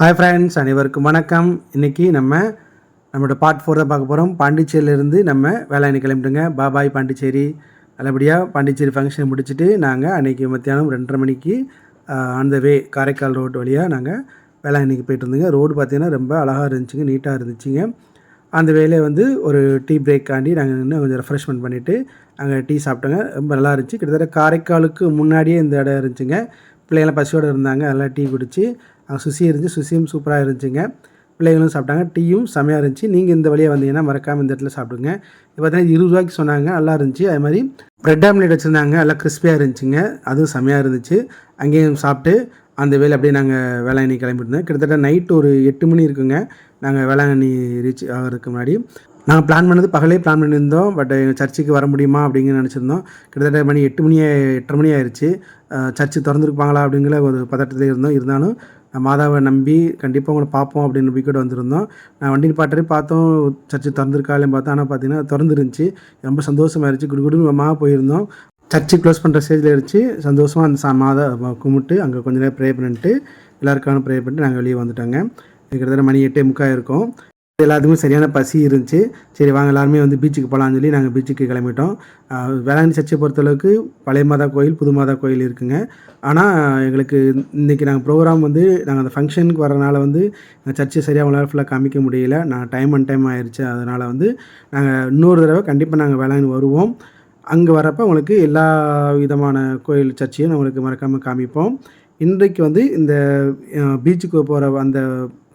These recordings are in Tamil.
ஹாய் ஃப்ரெண்ட்ஸ் அனைவருக்கும் வணக்கம். இன்றைக்கி நம்ம நம்மளோட பார்ட் ஃபோர் தான் பார்க்க போகிறோம் பாண்டிச்சேரியிலேருந்து நம்ம வேளாங்கண்ணி கிளம்பிட்டுங்க. பாபாய் பாண்டிச்சேரி. நல்லபடியாக பாண்டிச்சேரி ஃபங்க்ஷன் முடிச்சுட்டு நாங்கள் அன்றைக்கி மத்தியானம் ரெண்டரை மணிக்கு on the way Karaikal road வழியாக நாங்கள் வேளாங்கண்ணிக்கு போயிட்டு இருந்தோங்க. ரோடு பார்த்திங்கன்னா ரொம்ப அழகாக இருந்துச்சுங்க நீட்டாக இருந்துச்சுங்க. அந்த வேலையை வந்து ஒரு டீ பிரேக்காண்டி நாங்கள் இன்னும் கொஞ்சம் ரெஃப்ரெஷ்மெண்ட் பண்ணிவிட்டு அங்கே டீ சாப்பிட்டோங்க. ரொம்ப நல்லா இருந்துச்சு. கிட்டத்தட்ட காரைக்காலுக்கு முன்னாடியே இந்த இடம் இருந்துச்சுங்க. பிள்ளைங்களாம் பசியோடு இருந்தாங்க நல்லா டீ குடித்து சுசி இருந்துச்சு சுசியும் சூப்பராக இருந்துச்சுங்க. பிள்ளைகளும் சாப்பிட்டாங்க டீயும் செமையாக இருந்துச்சு. நீங்கள் இந்த வழியாக வந்தீங்கன்னா மறக்காமல் இந்த இடத்துல சாப்பிடுங்க. இப்போ பார்த்தீங்கன்னா இருபது ரூபாய்க்கு சொன்னாங்க நல்லா இருந்துச்சு. அது மாதிரி ப்ரெட் ஆம்லேட் வச்சுருந்தாங்க நல்லா கிறிஸ்பியாக இருந்துச்சுங்க. அதுவும் செமையாக இருந்துச்சு. அங்கேயும் சாப்பிட்டு அந்த வேலை அப்படியே நாங்கள் வேளாங்கண்ணி கிளம்பியிருந்தோம் கிட்டத்தட்ட நைட் ஒரு எட்டு மணி இருக்குங்க. நாங்கள் வேளாங்கண்ணி ரீச் ஆகிறதுக்கு முன்னாடி. நாங்கள் பிளான் பண்ணது பகலே பிளான் பண்ணியிருந்தோம். பட் எங்கள் சர்ச்சுக்கு வர முடியுமா அப்படிங்கிற நினச்சிருந்தோம். கிட்டத்தட்ட மணி எட்டு மணி எட்டரை மணி ஆயிடுச்சு சர்ச்சு திறந்துருப்பாங்களா அப்படிங்கிற ஒரு பதட்டத்தில் இருந்தோம். இருந்தாலும் மாதாவை நம்பி கண்டிப்பாக உங்களை பார்ப்போம் அப்படின்னு நம்பிக்கையோடு வந்திருந்தோம். நான் வண்டி பாட்டரே பார்த்தோம் சர்ச்சு திறந்துருக்காலையும் பார்த்தோம் ஆனால் பார்த்தீங்கன்னா திறந்துருந்துச்சி. ரொம்ப சந்தோஷமாக இருந்துச்சு. குடு குடும்பமாக போயிருந்தோம். சர்ச்சு க்ளோஸ் பண்ணுற ஸ்டேஜில் இருந்துச்சு. சந்தோஷமாக அந்த சா மாதா கும்பிட்டு அங்கே கொஞ்ச நேரம் ப்ரே பண்ணிட்டு எல்லாருக்கான ப்ரே பண்ணிட்டு நாங்கள் வெளியே வந்துட்டோங்க. கிட்டத்தட்ட மணி எட்டே முக்கால் இருக்கும். எல்லாத்துக்குமே சரியான பசி இருந்துச்சு. சரி வாங்க எல்லாருமே வந்து பீச்சுக்கு போகலான்னு சொல்லி நாங்கள் பீச்சுக்கு கிளம்பிட்டோம். வேளாங்கண்ணி சர்ச்சை பொறுத்தளவுக்கு பழைய மாதா கோயில் புது மாதா கோயில் இருக்குங்க. ஆனால் எங்களுக்கு இன்றைக்கி நாங்கள் ப்ரோக்ராம் வந்து நாங்கள் அந்த ஃபங்க்ஷனுக்கு வரனால வந்து சர்ச்சை சரியாக உங்களால் ஃபுல்லாக காமிக்க முடியல. நான் டைம் அண்ட் டைம் ஆயிடுச்சு அதனால் வந்து நாங்கள் இன்னொரு தடவை கண்டிப்பாக நாங்கள் வேளாங்கண்ணி வருவோம். அங்கே வரப்போ உங்களுக்கு எல்லா விதமான கோயில் சர்ச்சையும் உங்களுக்கு மறக்காமல் காமிப்போம். இன்றைக்கு வந்து இந்த பீச்சுக்கு போகிற அந்த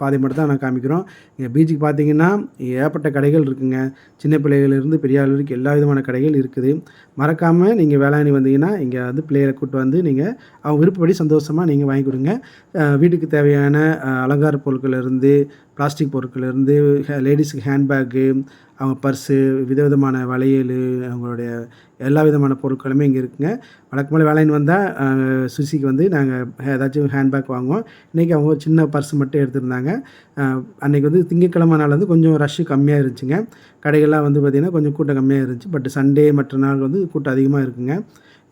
பாதை மட்டும் தான் நான் காமிக்கிறோம். இங்கே பீச்சுக்கு பார்த்தீங்கன்னா ஏகப்பட்ட கடைகள் இருக்குங்க. சின்ன பிள்ளைகளிலிருந்து பெரிய ஆள் வரைக்கும் எல்லா விதமான கடைகள் இருக்குது. மறக்காமல் நீங்கள் வேளாங்கண்ணி வந்தீங்கன்னா இங்கே வந்து பிள்ளைகளை கூப்பிட்டு வந்து நீங்கள் அவங்க விருப்பப்படி சந்தோஷமாக நீங்கள் வாங்கி கொடுங்க. வீட்டுக்கு தேவையான அலங்கார பொருட்கள் இருந்து பிளாஸ்டிக் பொருட்கள்லேருந்து லேடிஸுக்கு ஹேண்ட்பேக்கு அவங்க பர்ஸு விதவிதமான வளையல் அவங்களுடைய எல்லா விதமான பொருட்களுமே இங்கே இருக்குங்க. வழக்கமாக வேலைன்னு வந்தால் சுசிக்கு வந்து நாங்கள் ஏதாச்சும் ஹேண்ட்பேக் வாங்குவோம். இன்றைக்கி அவங்க சின்ன பர்ஸ் மட்டும் எடுத்திருந்தாங்க. அன்றைக்கி அன்னைக்கு வந்து திங்கக்கிழமை நாள் வந்து கொஞ்சம் ரஷ்ஷு கம்மியாக இருந்துச்சுங்க. கடைகள்லாம் வந்து பார்த்திங்கன்னா கொஞ்சம் கூட்டம் கம்மியாக இருந்துச்சு. பட் சண்டே மற்ற நாள் வந்து கூட்டம் அதிகமாக இருக்குங்க.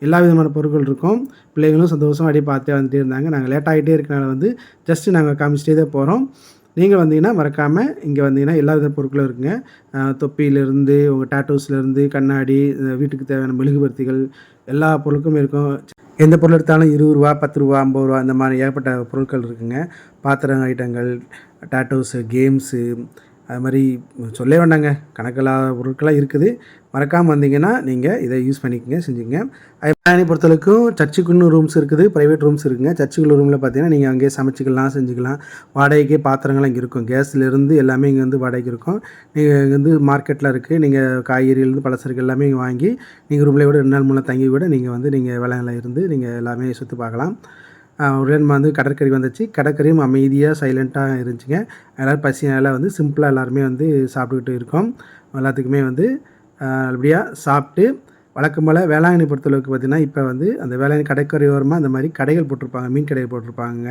எல்லா விதமான பொருட்கள் இருக்கும். பிள்ளைங்களும் சந்தோஷமாக அப்படியே பார்த்தே வந்துகிட்டே இருந்தாங்க. நாங்கள் லேட்டாகிட்டே இருக்கனால வந்து ஜஸ்ட்டு நாங்கள் காமிச்சிட்டே தான் போகிறோம் நீங்கள் வந்தீங்கன்னா மறக்காமல் இங்கே வந்தீங்கன்னா எல்லா வித பொருட்களும் இருக்குங்க. அஹ் தொப்பியிலேருந்து உங்கள் டேட்டோஸ்லேருந்து கண்ணாடி இந்த வீட்டுக்கு தேவையான மெழுகுபர்த்திகள் எல்லா பொருட்களும் இருக்கும். எந்த பொருள் எடுத்தாலும் இருபது ரூபா பத்து ரூபா ஐம்பது ரூபா இந்த மாதிரி ஏகப்பட்ட பொருட்கள் இருக்குங்க. பாத்திரம் ஐட்டங்கள் டேட்டோஸு கேம்ஸு அது மாதிரி சொல்ல வேண்டாங்க. கணக்கெல்லாம் பொருட்களாக இருக்குது. மறக்காமல் வந்தீங்கன்னா நீங்கள் இதை யூஸ் பண்ணிக்கங்க செஞ்சுங்க பிளானி பொறுத்தளவுக்கும் சர்ச்சுக்குன்னு ரூம்ஸ் இருக்குது ப்ரைவேட் ரூம்ஸ் இருக்குங்க. சர்ச்சுக்குள்ள ரூமில் பார்த்தீங்கன்னா நீங்கள் அங்கேயே சமைச்சிக்கலாம் செஞ்சுக்கலாம். வாடகைக்கே பாத்திரங்கள்லாம் இங்கே இருக்கும். கேஸ்லேருந்து எல்லாமே இங்கே வந்து வாடகைக்கு இருக்கும். நீங்கள் இங்கே வந்து மார்க்கெட்டில் இருக்குது நீங்கள் காய்கறிலேருந்து பலசரக்கு எல்லாமே இங்கே வாங்கி நீங்கள் ரூம்லேயே கூட ரெண்டு நாள் மூணு தங்கி கூட நீங்கள் வந்து நீங்கள் வேலையில் இருந்து நீங்கள் எல்லாமே சுற்றி பார்க்கலாம். உடனே வந்து கடற்கரை வந்துச்சு. கடற்கரையும் அமைதியாக சைலண்ட்டாக இருந்துச்சுங்க. எல்லோரும் பசியால் வந்து சிம்பிளாக எல்லாருமே வந்து சாப்பிட்டுக்கிட்டு இருக்கோம். எல்லாத்துக்குமே வந்து ஆஹ், நல்லபடியாக சாப்பிட்டு வழக்கம் போல் வேளாங்கண்ணி பொறுத்தளவுக்கு பார்த்திங்கன்னா இப்போ வந்து அந்த வேளாங்கண்ணி கடைக்கரையோரமாக அந்த மாதிரி கடைகள் போட்டிருப்பாங்க மீன் கடைகள் போட்டிருப்பாங்க.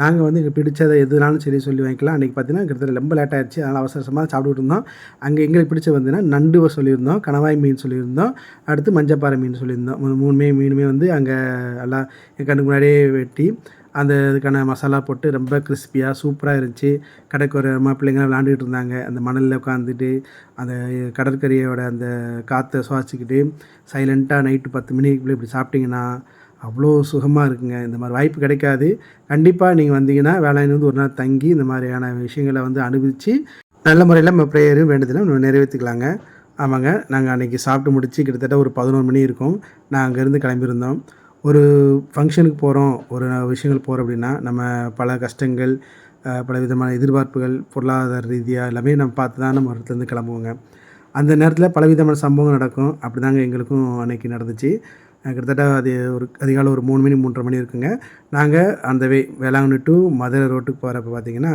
நாங்கள் வந்து இங்கே பிடிச்சதை எதுனாலும் சரி சொல்லி வாங்கிக்கலாம். அன்றைக்கி பார்த்தீங்கன்னா கிட்டத்தட்ட ரொம்ப லேட் ஆயிடுச்சு. அதனால் அவசர அவசரமாக சாப்பிட்டுட்டு இருந்தோம். அங்கே எங்களுக்கு பிடிச்ச வந்துன்னா நண்டுவை சொல்லியிருந்தோம் கணவாய் மீன் சொல்லியிருந்தோம் அடுத்து மஞ்சப்பாறை மீன் சொல்லியிருந்தோம். மூணுமே மீனுமே வந்து அங்கே எல்லாம் என் கண்ணுக்கு முன்னாடியே வெட்டி அந்த இதுக்கான மசாலா போட்டு ரொம்ப கிறிஸ்பியாக சூப்பராக இருந்துச்சு. கடற்கரையமாக பிள்ளைங்க விளாண்டுக்கிட்டு இருந்தாங்க. அந்த மணலில் உட்காந்துட்டு அந்த கடற்கரையோட அந்த காற்றை சுவாசிக்கிட்டு சைலண்ட்டாக நைட்டு பத்து மணிக்குள்ளே இப்படி சாப்பிட்டிங்கன்னா அவ்வளோ சுகமாக இருக்குங்க. இந்த மாதிரி வாய்ப்பு கிடைக்காது. கண்டிப்பாக நீங்கள் வந்தீங்கன்னா வேளாண் வந்து ஒரு நாள் தங்கி இந்த மாதிரியான விஷயங்களை வந்து அனுபவித்து நல்ல முறையில் நம்ம ப்ரேயரும் வேண்டுதலும் நம்ம நிறைவேற்றிக்கலாங்க. ஆமாங்க. நாங்கள் அன்றைக்கி சாப்பிட்டு முடித்து கிட்டத்தட்ட ஒரு பதினோரு மணி இருக்கும். நான் அங்கேருந்து கிளம்பியிருந்தோம். ஒரு ஃபங்க்ஷனுக்கு போகிறோம் ஒரு விஷயங்கள் போகிறோம் அப்படின்னா நம்ம பல கஷ்டங்கள் பல விதமான எதிர்பார்ப்புகள் பொருளாதார ரீதியாக எல்லாமே நம்ம பார்த்து தான் நம்ம இடத்துலேருந்து கிளம்புவோங்க. அந்த நேரத்தில் பல விதமான சம்பவங்கள் நடக்கும். அப்படி தாங்க எங்களுக்கும் அன்னைக்கு நடந்துச்சு. கிட்டத்தட்ட அது ஒரு அதிகாலை ஒரு மூணு மணி மூன்றரை மணி இருக்குங்க. நாங்கள் அந்த வே வேளாங்கண்ணி டு மதுரை ரோட்டுக்கு போகிறப்ப பார்த்தீங்கன்னா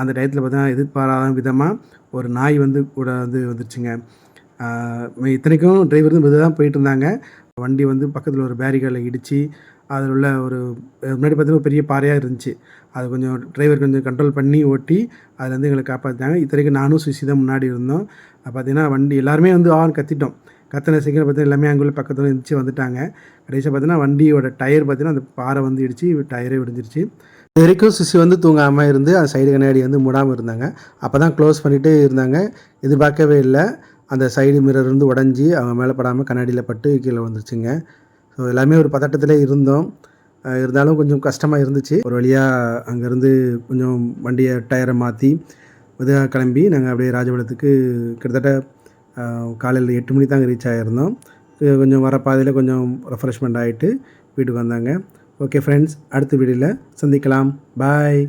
அந்த டயத்தில் பார்த்தீங்கன்னா எதிர்பாராத விதமாக ஒரு நாய் வந்து கூட வந்து வந்துருச்சுங்க. இத்தனைக்கும் டிரைவர் வந்து மெதுவாக தான் போயிட்டு இருந்தாங்க. வண்டி வந்து பக்கத்தில் ஒரு பேரிகார்டில் இடித்து அதில் உள்ள ஒரு முன்னாடி பார்த்தீங்கன்னா ஒரு பெரிய பாறையாக இருந்துச்சு. அது கொஞ்சம் டிரைவர் கொஞ்சம் கண்ட்ரோல் பண்ணி ஓட்டி அதுலேருந்து எங்களை காப்பாற்றினாங்க இத்தனைக்கு நானும் சுசி தான் முன்னாடி இருந்தோம். அப்ப பார்த்தீங்கன்னா வண்டி எல்லாருமே வந்து ஆன் கத்திட்டோம். கத்தின சீக்கிரம் பார்த்தீங்கன்னா எல்லாமே அங்குள்ள பக்கத்தில் இருந்துச்சு வந்துட்டாங்க. கடைசியாக பார்த்தீங்கன்னா வண்டியோட டயர் பார்த்தீங்கன்னா அந்த பாறை வந்து இடிச்சு டயரே விடிஞ்சிருச்சு. இது வரைக்கும் சிசி வந்து தூங்காமல் இருந்து அந்த சைடு கண்ணாடி வந்து மூடாமல் இருந்தாங்க. அப்போ தான் க்ளோஸ் பண்ணிகிட்டே இருந்தாங்க. எதிர்பார்க்கவே இல்லை. அந்த சைடு மிரர் இருந்து உடஞ்சி அவங்க மேலே படாமல் கண்ணாடியில் பட்டு கீழே வந்துருச்சுங்க ஸோ எல்லாமே ஒரு பதட்டத்திலே இருந்தோம். இருந்தாலும் கொஞ்சம் கஷ்டமாக இருந்துச்சு. ஒரு வழியாக அங்கேருந்து கொஞ்சம் வண்டியை டயரை மாற்றி மெதுவாக கிளம்பி நாங்கள் அப்படியே ராஜபாளையத்துக்கு கிட்டத்தட்ட காலையில் எட்டு மணி தாங்க ரீச் ஆகிருந்தோம் கொஞ்சம் வர பாதையில் கொஞ்சம் ரெஃப்ரெஷ்மெண்ட் ஆகிட்டு வீட்டுக்கு வந்தாங்க. ஓகே ஃப்ரெண்ட்ஸ் அடுத்த வீடியோவில் சந்திக்கலாம். பாய்